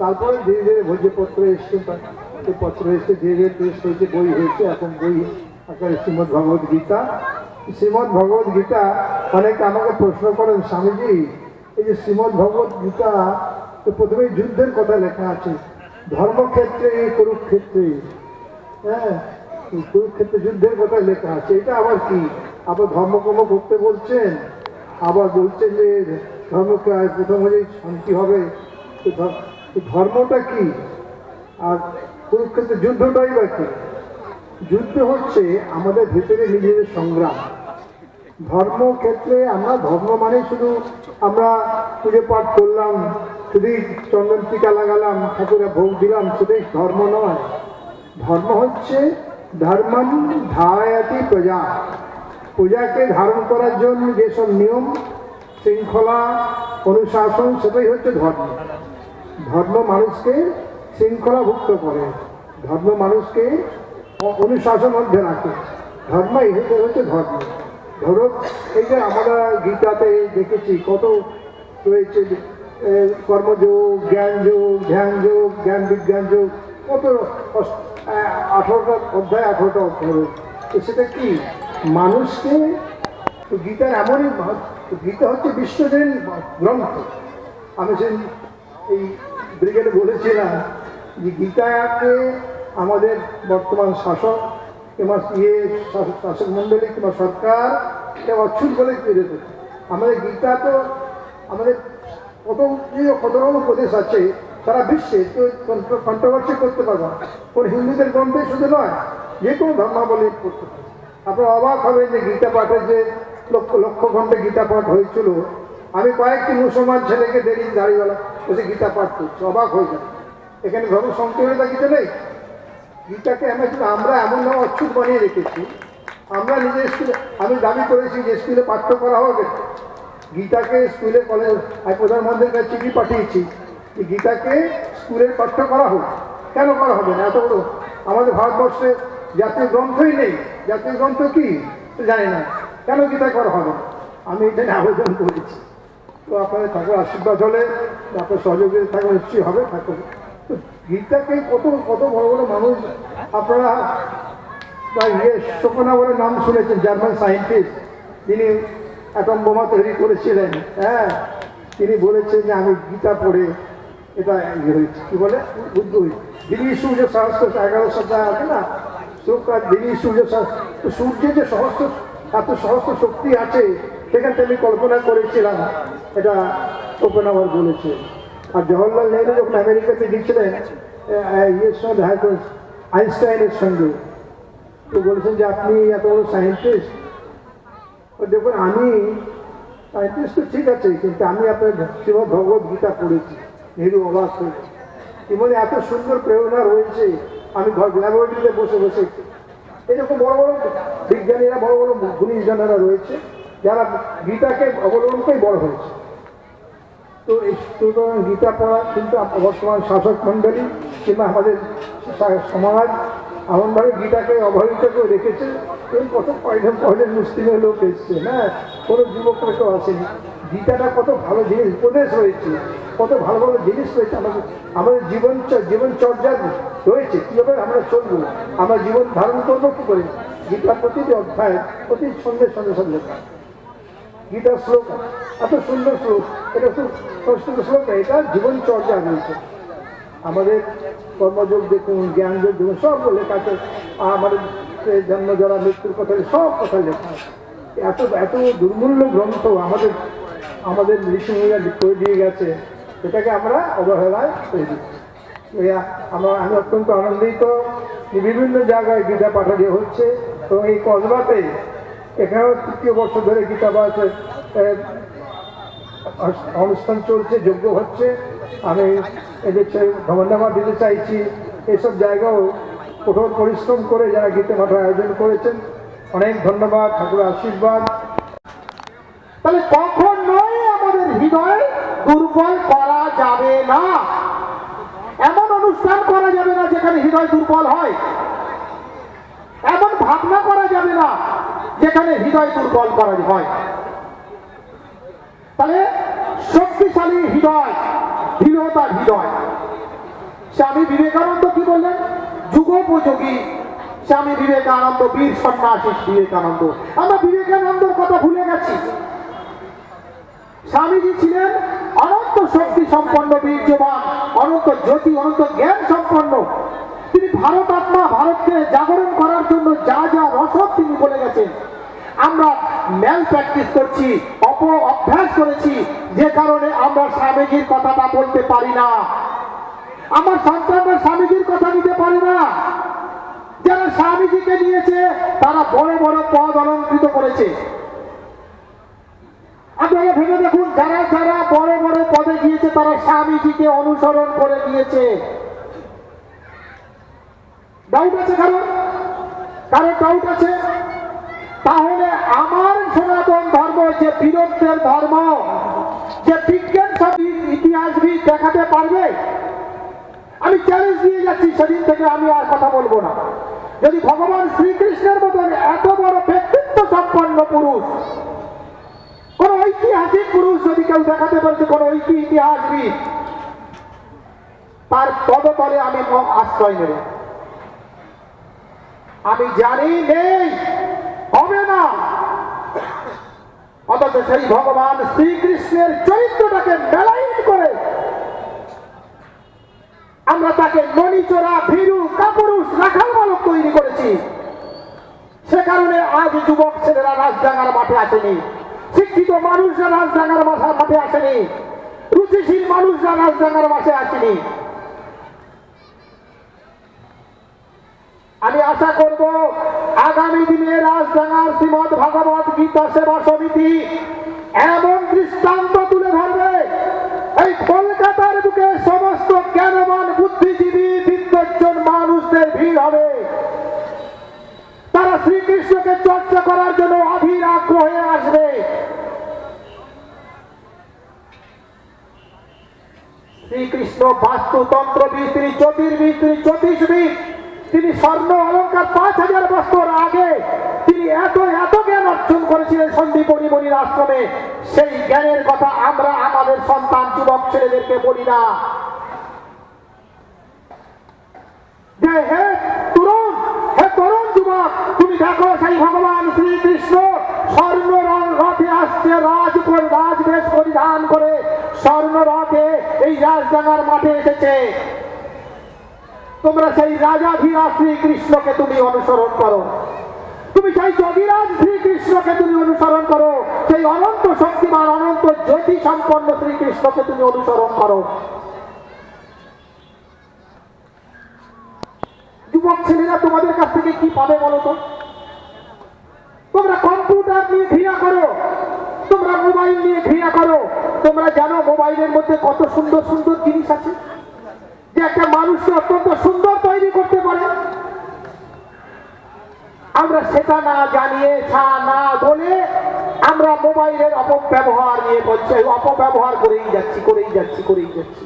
তারপরে ধীরে ধীরে ভোজ্যপত্র এসছে পত্র এসছে ধীরে ধীরে টেস্ট হয়েছে বই হয়েছে, এখন বই আকারে শ্রীমদ ভগবদ গীতা। শ্রীমদ ভগবদ গীতা অনেকে আমাকে প্রশ্ন করেন, স্বামীজি, এই যে শ্রীমদ ভগবদ গীতা, তো প্রথমেই যুদ্ধের কথা লেখা আছে ধর্মক্ষেত্রে কুরুক্ষেত্রে হ্যাঁ কুরুক্ষেত্রে যুদ্ধের কথা লেখা আছে। এটা আবার কি? আবার ধর্মকর্ম করতে বলছেন, আবার বলছেন যে ধর্মকে প্রথম হলেই শান্তি হবে। ধর্মটা কি? আর কুরুক্ষেত্রে যুদ্ধটাই বা কি? যুদ্ধ হচ্ছে আমাদের ভেতরে নিজেদের সংগ্রাম। ধর্মক্ষেত্রে আমরা ধর্ম মানে শুধু আমরা পুজো পাঠ করলাম, শুধুই চন্দন টিকা লাগালাম ঠাকুরে ভোগ দিলাম, শুধুই ধর্ম নয়। ধর্ম হচ্ছে ধর্মন ধায়াতি প্রজা। পূজাকে ধারণ করার জন্য যেসব নিয়ম, শৃঙ্খলা, অনুশাসন, সেটাই হচ্ছে ধর্ম। ধর্ম মানুষকে শৃঙ্খলাভুক্ত করে। ধর্ম মানুষকে অনুশাসন মধ্যে রাখে। ধর্মই হচ্ছে হচ্ছে ধর্ম। ধরো, এই যে আমরা গীতাতে দেখেছি কত রয়েছে কর্মযোগ জ্ঞান যোগ ধ্যান যোগ জ্ঞান বিজ্ঞান যোগ কত আঠারোটা অধ্যায় আঠারোটা অধ্যায়। সেটা কি? মানুষকে গীতার এমনই গীতা হচ্ছে বিশ্বজনীন গ্রন্থ। আমি সেই, এই ব্রিগেডে বলেছিলাম যে গীতাকে আমাদের বর্তমান শাসক কিংবা ইয়ে শাসক মণ্ডলী কিংবা সরকার এটা অচ্ছুত বলে ফিরে দেবে আমাদের গীতা তো আমাদের কত কত রকম প্রদেশ আছে। সারা বিশ্বে কন্ট্রোভার্সি করতে পারবে না। কোন হিন্দুদের গ্রন্থে শুধু নয়, যে কোনো ধর্মাবলী করতে পারে আপনারা অবাক হবেন যে গীতা পাঠের যে লক্ষ লক্ষ ঘণ্টা গীতা পাঠ হয়েছিল। আমি কয়েকটি মুসলমান ছেলেকে দেরি দাঁড়িয়েওয়ালা বসে গীতা পাঠ করছি। অবাক হয়ে যায় এখানে ধর্ম সংকীর্ণতা গীতা নেই। গীতাকে আমরা এমনভাবে অচ্ছুত বানিয়ে রেখেছি। আমরা নিজের স্কুলে, আমি দাবি করেছি যে স্কুলে পাঠ্য করা হবে। গীতাকে স্কুলে, কলেজ আমি প্রধানমন্ত্রীর কাছে চিঠি পাঠিয়েছি। যে গীতাকে স্কুলের পাঠ্য করা হোক। কেন করা হবে না? এত বড় আমাদের ভারতবর্ষে জাতীয় গ্রন্থই নেই। জাতীয় গ্রন্থ কি? জানি না। কেন গীতা করা হবে? আমি এটা নিয়ে আবেদন করেছি। তো আপনাদের ঠাকুর আশীর্বাদ হলে, আপনার সহযোগিতা থাকবে নিশ্চয়ই হবে ঠাকুর। তো গীতাকে কত কত বড় বড় মানুষ আপনারা বা ইয়ে শোকনা বলে নাম শুনেছেন, জার্মান সায়েন্টিস্ট। তিনি অ্যাটম বোমা তৈরি করেছিলেন। হ্যাঁ তিনি বলেছেন যে আমি গীতা পড়ে এটা ইয়ে হয়েছে কি বলে? বুদ্ধ দিনী সূর্য সহস্র, এগারো সপ্তাহ আছে না দিনী সূর্য তো সূর্যের যে সহস্র এত সহস্র শক্তি আছে, সেখান আমি কল্পনা করেছিলাম। এটা ওপেনাওয়ার বলেছে। আর জওয়াহরলাল নেহরু যখন আমেরিকাতে গিয়েছিলেন ইয়ের সঙ্গে দেখা আইনস্টাইনের সঙ্গে। তো বলছেন যে আপনি এত বড় সায়েন্টিস্ট। দেখুন, আমি সায়েন্টিস্ট তো ঠিক আছে, কিন্তু আমি আপনার শ্রীমদ ভগবত গীতা পড়েছি। নেহরু অবাক হয়ে বলে এত সুন্দর প্রেরণা রয়েছে। আমি ল্যাবরেটরিতে বসে বসে এরকম বড় বড় বিজ্ঞানীরা, বড় বড় গুণীজনেরা রয়েছে, যারা গীতাকে অবলম্বন করেই বড় হয়েছে। তো এই সুতরাং গীতা পড়া কিন্তু বর্তমান শাসক মণ্ডলী কিংবা আমাদের সমাজ এমনভাবে গীতাকে অবহেলিত করে রেখেছে। এই কত পয়লা পয়লের মুসলিমের লোক এসছে। হ্যাঁ কোনো যুবকরা কেউ আসেনি। গীতাটা কত ভালো জিনিস, উপদেশ রয়েছে, কত ভালো ভালো জিনিস রয়েছে আমাদের আমাদের জীবন জীবনচর্যা রয়েছে, কীভাবে আমরা চলবো, আমরা জীবন ধারণ করব কী করে? গীতার প্রতিটি অধ্যায়, প্রতি সঙ্গে সঙ্গে লেখা গীতার শ্লোক, এত সুন্দর শ্লোক, এটা সংস্কৃত শ্লোক, এটা জীবন চর্চা রয়েছে। আমাদের কর্মযোগ দেখুন জ্ঞান যোগ দেখুন, সব লেখা আছে। আমাদের জন্ম, জরা, মৃত্যুর কথা, সব কথা লেখা এত এত দুর্মূল্য গ্রন্থ আমাদের আমাদের ঋষিমুনিরা করে দিয়ে গেছে সেটাকে আমরা অবহেলায় ইয়া, আমরা আমি অত্যন্ত আনন্দিত। বিভিন্ন জায়গায় গীতা পাঠানো হচ্ছে এবং এই কসবাতে এখানেও তৃতীয় বছর ধরে গীতা অনুষ্ঠান চলছে যোগ্য হচ্ছে। আমি এদের ধন্যবাদ দিতে চাইছি। এসব জায়গাও কঠোর পরিশ্রম করে যারা গীতা পাঠের আয়োজন করেছেন অনেক ধন্যবাদ ঠাকুর আশীর্বাদ। তাহলে আমাদের হৃদয় দুর্বল করা যাবে না। এমন অনুষ্ঠান করা যাবে না যেখানে হৃদয় দুর্বল হয়। ভাবনা করা যাবে না যেখানে হৃদয় দুর্বল করা হয়। তাহলে শক্তিশালী হৃদয় দৃঢ়তার হৃদয়। স্বামী বিবেকানন্দ কি বললেন? যুগোপযোগী স্বামী বিবেকানন্দ, বীর সন্ন্যাসী বিবেকানন্দ। আমরা বিবেকানন্দর কথা ভুলে গেছি। স্বামীজি ছিলেন অনন্ত শক্তি সম্পন্ন বীর্যবান, অনন্ত জ্যোতি, অনন্ত জ্ঞান সম্পন্ন। তিনি ভারত আত্মা, ভারতকে জাগরণ করার জন্য যা যা রসদ তিনি বলে গেছেন। আমরা ম্যাল প্র্যাকটিস করছি, অপ অভ্যাস করেছি, যে কারণে আমরা স্বামীজির কথাটা বলতে পারি না। আমার সন্তানরা স্বামীজির কথা নিতে পারে না। যারা স্বামীজিকে নিয়েছে, তারা বড় বড় পদ অলঙ্কৃত করেছে। ভেবে দেখুন, যারা যারা বড় বড় পদে গিয়েছে, তারা স্বামীজিকে অনুসরণ করে গিয়েছে। ডাউট আছে ডাউট আছে? তাহলে আমার সনাতন ধর্ম যে বীরত্বের ধর্ম, যে বিজ্ঞান সব ইতিহাসবিদ দেখাতে পারবে, আমি চ্যালেঞ্জ দিয়ে যাচ্ছি, সেদিন থেকে আমি আর কথা বলব না। যদি ভগবান শ্রীকৃষ্ণের মতন এত বড় ব্যক্তিত্ব সম্পন্ন পুরুষ ঐতিহাসিক পুরুষ যদি কেউ দেখাতে পারছে, কোন ইতিহাসবিদ তার পদতলে আমি আশ্রয় নেব। আমি জানি নেই, হবে না। অথচ সেই ভগবান শ্রীকৃষ্ণের চরিত্রটাকে মেলাইন করে আমরা তাকে মণিচোরা, ভীরু, কাপুরুষ, রাখাল বালক তৈরি করেছি। সে কারণে আজ যুবক ছেলেরা রাজডাঙ্গার মাঠে আসেনি। শিক্ষিত মানুষরা রাজডাঙ্গার মাথার মাঠে আসেনি। রুচিশীল মানুষরা রাজডাঙ্গার মাঠে আসেনি। আমি আশা করব, আগামী দিনে রাজডাঙ্গার শ্রীমদ ভগবত গীতা সেবা সমিতি এমন দৃষ্টান্ত তুলে ধরবে, এই কলকাতার বুকে সমস্ত জ্ঞানবান বুদ্ধিজীবী বিদ্বজ্জন মানুষদের ভিড় হবে। তারা শ্রীকৃষ্ণকে চর্চা করার জন্য শ্রীকৃষ্ণ বাস্তুতন্ত্রবিদ তিনি জ্যোতির্বিদ তিনি জ্যোতিষবিদ তিনি স্বর্ণ অলঙ্কার পাঁচ হাজার বছর আগে তিনি এত এত জ্ঞান অর্জন করেছিলেন সন্দীপ পরিমণির আশ্রমে। সেই জ্ঞানের কথা আমরা আমাদের সন্তান, যুবক ছেলেদেরকে বলি না। হে তরুণ হে তরুণ যুবক, তুমি দেখো সেই ভগবান শ্রীকৃষ্ণ স্বর্ণ রং রথে আসছে রাজপুর রাজবেশ পরিধান করে স্বর্ণ রথে এই রাজডাঙ্গার মাঠে এসেছে। তোমরা সেই রাজা ধীরা শ্রীকৃষ্ণকে তুমি অনুসরণ করো। তুমি সেই যোগীরাজ শ্রীকৃষ্ণকে তুমি অনুসরণ করো। সেই অনন্ত শক্তিমান, অনন্ত জ্যোতি সম্পন্ন শ্রীকৃষ্ণকে তুমি অনুসরণ করো। যুবক ছেলেরা, তোমাদের কাছ থেকে কি পাবে বলো তো তোমরা কম্পিউটার নিয়ে ঘৃণা করো তোমরা মোবাইল নিয়ে ঘৃণা করো। তোমরা জানো মোবাইলের মধ্যে কত সুন্দর সুন্দর জিনিস আছে? যে একটা মানুষকে অত্যন্ত সুন্দর তৈরি করতে পারে। আমরা সেটা না জানিয়ে সা না বলে আমরা মোবাইলের অপব্যবহার নিয়ে করছি অপব্যবহার করেই যাচ্ছি করেই যাচ্ছি করেই যাচ্ছি।